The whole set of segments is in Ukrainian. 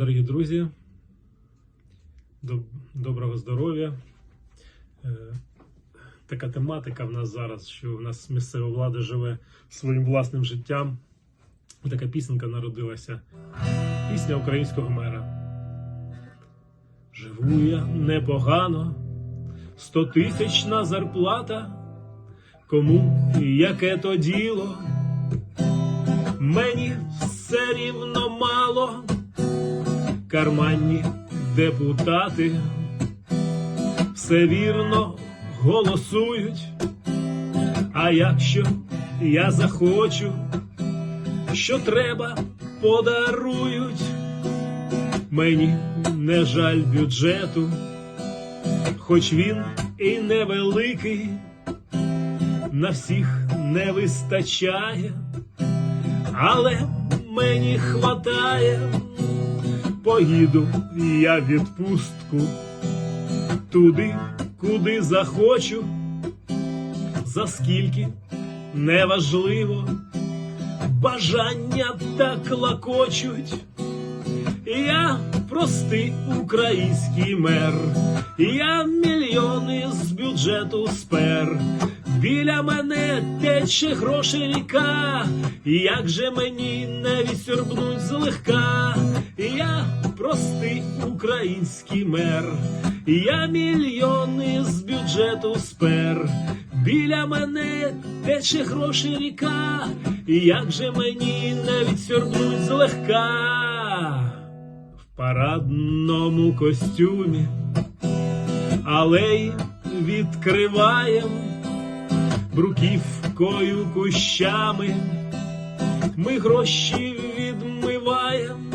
Дорогі друзі, доброго здоров'я. Е, Така тематика в нас зараз, що в нас місцева влада живе своїм власним життям. Така пісенька народилася. Пісня українського мера. Живу я непогано, стотисячна зарплата. Кому і яке то діло? Мені все рівно мало, карманні депутати все вірно голосують. А якщо я захочу, що треба, подарують. Мені не жаль бюджету, хоч він і невеликий, на всіх не вистачає але мені хватає, поїду я відпустку туди, куди захочу, за скільки неважливо, бажання так лакочуть. Я простий український мер, я мільйони з бюджету спер. Біля мене тече грошей ріка, як же мені не відсорбнуть злегка, я простий український мер, я мільйони з бюджету спер. Біля мене тече грошей ріка, як же мені не відсорбнуть злегка? В парадному костюмі, алеї відкриваєм бруківкою кущами, ми гроші відмиваєм,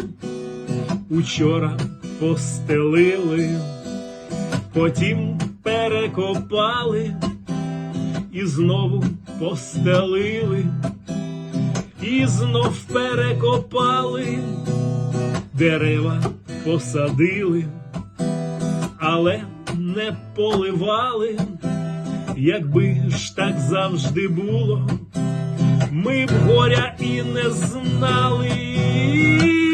учора постелили, потім перекопали і знову постелили, і знов перекопали, дерева посадили, але не поливали. Якби ж так завжди було, ми б горя і не знали.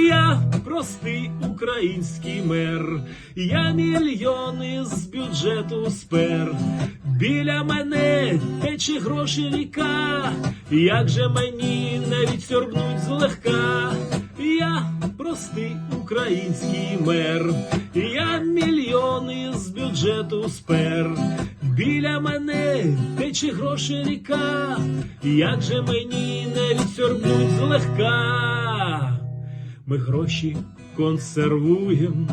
Я простий український мер, я мільйони з бюджету спер. Біля мене тече гроші ріка, як же мені не відсорбнуть злегка. Я простий український мер, я мільйони з бюджету спер. Біля мене тече гроші ріка, як же мені не відсорбнуть злегка. Ми гроші консервуєм,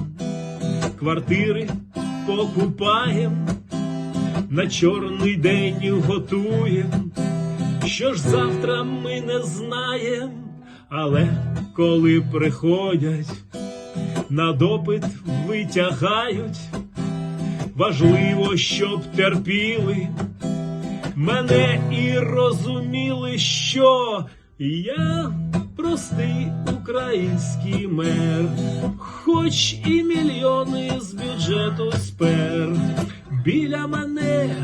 квартири покупаєм, на чорний день готуєм. Що ж завтра ми не знаєм, але коли приходять, на допит витягають. Важливо, щоб терпіли мене і розуміли, що я простий український мер, хоч і мільйони з бюджету спер. Біля мене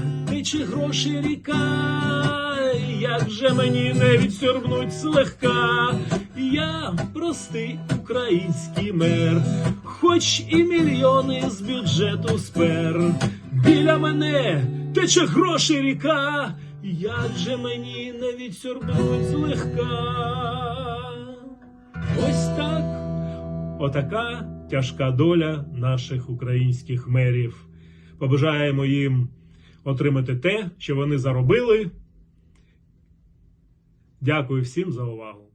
тече гроші ріка, як же мені не відсорбнуть злегка. Я простий український мер, хоч і мільйони з бюджету спер. Біля мене тече гроші ріка, як же мені не відсорбнуть злегка. Ось так. Отака тяжка доля наших українських мерів. Побажаємо їм отримати те, що вони заробили. Дякую всім за увагу.